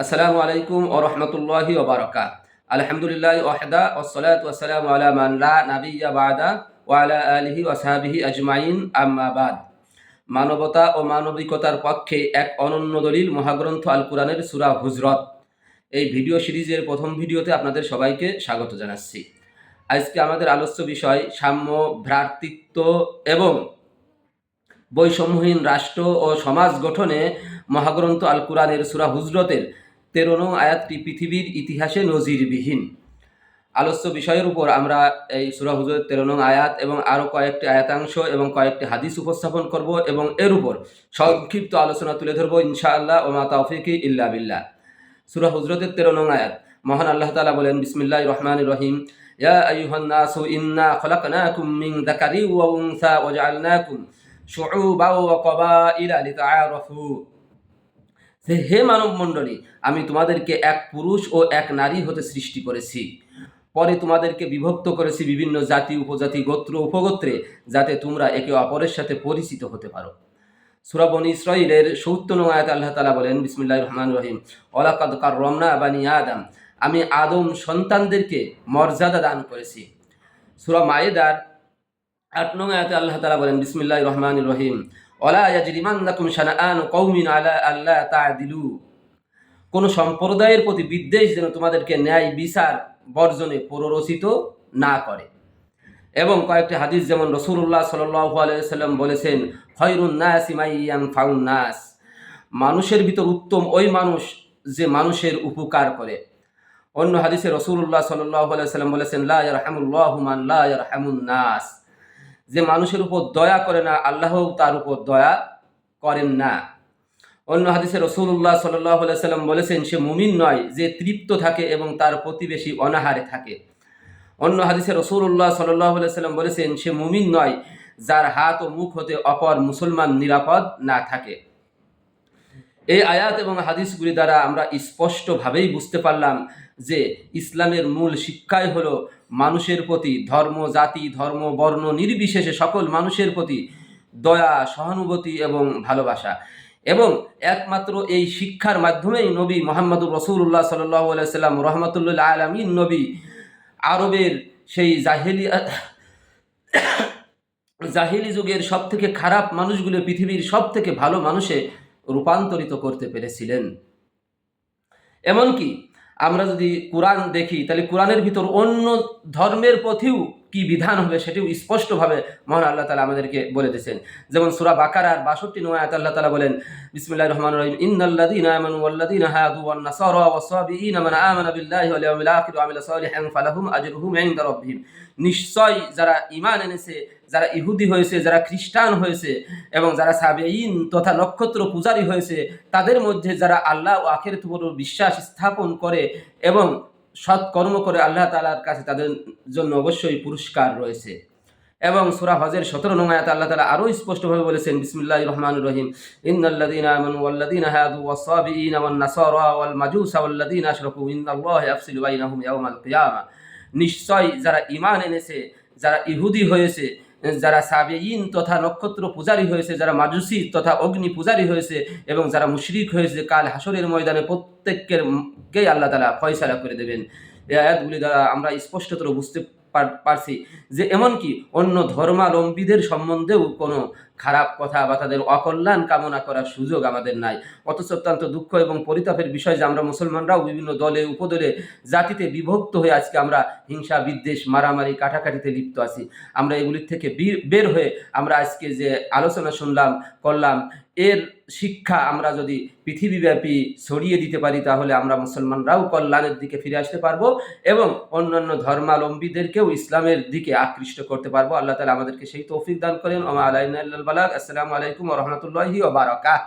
আসসালামু আলাইকুম ও রহমতুল্লাহি ওবারকা আলহামদুলিল্লাহ ওয়াহদা ওসলাত ওয়াসালাম আলা মান লা নাবিয়্যা বাদা ওয়া আলা আলিহি ওয়াসাহাবিহি আজমাইন, আম্মা বাদ। মানবতা ও মানবিকতার পক্ষে এক অনন্য দলিল মহাগ্রন্থ আল কুরআনের সূরা হুজরত। এই ভিডিও সিরিজের প্রথম ভিডিওতে আপনাদের সবাইকে স্বাগত জানাচ্ছি। আজকে আমাদের আলোচ্য বিষয় সাম্য, ভ্রাতৃত্ব এবং বৈষম্যহীন রাষ্ট্র ও সমাজ গঠনে মহাগ্রন্থ আল কুরআনের সূরা হুজরতের তেরো নং আয়াতটি পৃথিবীর ইতিহাসে নজিরবিহীন। আলোচ্য বিষয়ের উপর আমরা এই সূরা হুজরতের তেরো নং আয়াত এবং আরও কয়েকটি আয়াতাংশ এবং কয়েকটি হাদিস উপস্থাপন করব এবং এর উপর সংক্ষিপ্ত আলোচনা তুলে ধরবো ইনশাআল্লাহ ও মা তাওফিকি ইল্লা বিল্লাহ। সুরা হুজরতের তেরো নং আয়াত, মহান আল্লাহ তালা বলেন, বিসমিল্লাহির রহমানির রহিম। ইয়া ইন্না হে মানব মণ্ডলী আমি তোমাদেরকে এক পুরুষ ও এক নারী হতে সৃষ্টি করেছি। পরে তোমাদেরকে বিভক্ত করেছি বিভিন্ন জাতি, উপজাতি, গোত্র, উপগোত্রে, যাতে তোমরা একে অপরের সাথে পরিচিত হতে পারো। সুরাবন ইসরাইলের সৌত্তর আয়াত আল্লাহ তালা বলেন বিসমুল্লাহ রহমান রহিম ওলাকাদ কার রমনা বানি আদম, আমি আদম সন্তানদেরকে মর্যাদা দান করেছি। সুরা মায়েদার আট নং আয়াতে আল্লাহ তালা বলেন বিসমিল্লাহ রহমান রহিম কওমিন আলা আল্লাহ সম্প্রদায়ের প্রতি বিদ্বেষ যেন তোমাদেরকে ন্যায় বিচার বর্জনে প্ররোচিত না করে। এবং কয়েকটি হাদিস যেমন রসুল্লাহ সাল্লাম বলেছেন, খয়রুন নাস নাস। মানুষের ভিতর উত্তম ওই মানুষ যে মানুষের উপকার করে। অন্য হাদিসে রসুল্লাহ সাল্লাম বলেছেন, লা ইয়ারহামুল্লাহু নাস। যে মানুষের উপর দয়া করে না আল্লাহ তার উপর দয়া করেন না। অন্য হাদিসে রসুল্লাহ সাল্লাহ সাল্লাম বলেছেন, সে মুমিন নয় যে তৃপ্ত থাকে এবং তার প্রতিবেশী অনাহারে থাকে। অন্য হাদিসে রসুল্লাহ সাল্লাহ সাল্লাম বলেছেন, সে মুমিন নয় যার হাত ও মুখ হতে অপর মুসলমান নিরাপদ না থাকে। এই আয়াত এবং হাদিসগুলি দ্বারা আমরা স্পষ্টভাবেই বুঝতে পারলাম যে ইসলামের মূল শিক্ষাই হলো মানুষের প্রতি ধর্ম, জাতি, ধর্ম, বর্ণ নির্বিশেষে সকল মানুষের প্রতি দয়া, সহানুভূতি এবং ভালোবাসা। এবং একমাত্র এই শিক্ষার মাধ্যমেই নবী মোহাম্মদুর রসুল্লাহ সাল্লাহ সাল্লাম রহমতুল্লাহ আলমিন নবী আরবের সেই জাহেলি জাহিলি যুগের সব থেকে খারাপ মানুষগুলো পৃথিবীর সব থেকে ভালো মানুষে রূপান্তরিত করতে পেরেছিলেন। এমনকি আমরা যদি কোরআন দেখি তাহলে কোরআনের ভিতর অন্য ধর্মের প্রতিও কি বিধান হবে সেটিও স্পষ্টভাবে মহান আল্লাহ তালা আমাদেরকে বলে দিয়েছেন। যেমন সুরা বাকার আর বাষট্টি নয়াত আল্লাহ তালা বলেন বিসমুল্লাহ রহমান রহিম, ইন্নাল্লাযীনা আমানু ওয়াল্লাযীনা হাদু ওয়ান নাসারা ওয়াস-সাবিঈনা মান আমানা বিল্লাহি ওয়াল ইয়াউমিল আখির ওয়া আমিলা সালিহান ফালাহুম আজরুহুম ইনদা রাব্বিহিম। নিশ্চয় যারা ঈমান এনেছে, যারা ইহুদি হয়েছে, যারা খ্রিস্টান হয়েছে এবং যারা সাবেইন তথা নক্ষত্র পূজারী হয়েছে, তাদের মধ্যে যারা আল্লাহ ও আখের উপর বিশ্বাস স্থাপন করে এবং সৎ কর্ম করে আল্লাহ তালার কাছে তাদের জন্য অবশ্যই পুরস্কার রয়েছে। এবং সুরা হজের সতেরো নঙ্গায়াত আল্লাহ তালা আরও স্পষ্টভাবে বলেছেন বিসমুল্লাহ রহমান রহিম। ইন্নাল্লাদিন আমানু নিশ্চয় যারা ঈমান এনেছে, যারা ইহুদি হয়েছে যারা সাবেইন তথা নক্ষত্র পূজারী হয়েছে, যারা মাজুসি তথা অগ্নি পূজারী হয়েছে এবং যারা মুশরিক হয়েছে, কাল হাসরের ময়দানে প্রত্যেকের কেই আল্লাহ তালা ফয়সালা করে দেবেন। এই আয়াতগুলি দ্বারা আমরা স্পষ্টতর বুঝতে পারছি। যে এমনকি অন্য ধর্মাবলম্বীদের সম্বন্ধেও কোনো খারাপ কথা বা তাদের অকল্যাণ কামনা করার সুযোগ আমাদের নাই। অথচ অত্যন্ত দুঃখ এবং পরিতাপের বিষয় যে আমরা মুসলমানরাও বিভিন্ন দলে, উপদলে, জাতিতে বিভক্ত হয়ে আজকে আমরা হিংসা, বিদ্বেষ, মারামারি, কাটাকাটিতে লিপ্ত আছি। আমরা এগুলির থেকে বের হয়ে আমরা আজকে যে আলোচনা শুনলাম, করলাম এর শিক্ষা আমরা যদি পৃথিবীব্যাপী ছড়িয়ে দিতে পারি, তাহলে আমরা মুসলমানরাও কল্যাণের দিকে ফিরে আসতে পারব এবং অন্যান্য ধর্মাবলম্বীদেরকেও ইসলামের দিকে আকৃষ্ট করতে পারব। আল্লাহ তালা আমাদেরকে সেই তৌফিক দান করেন। আমা আলাইনাল্লাহ আসসালামু আলাইকুম রহমতুল্লাহি ওবারকাত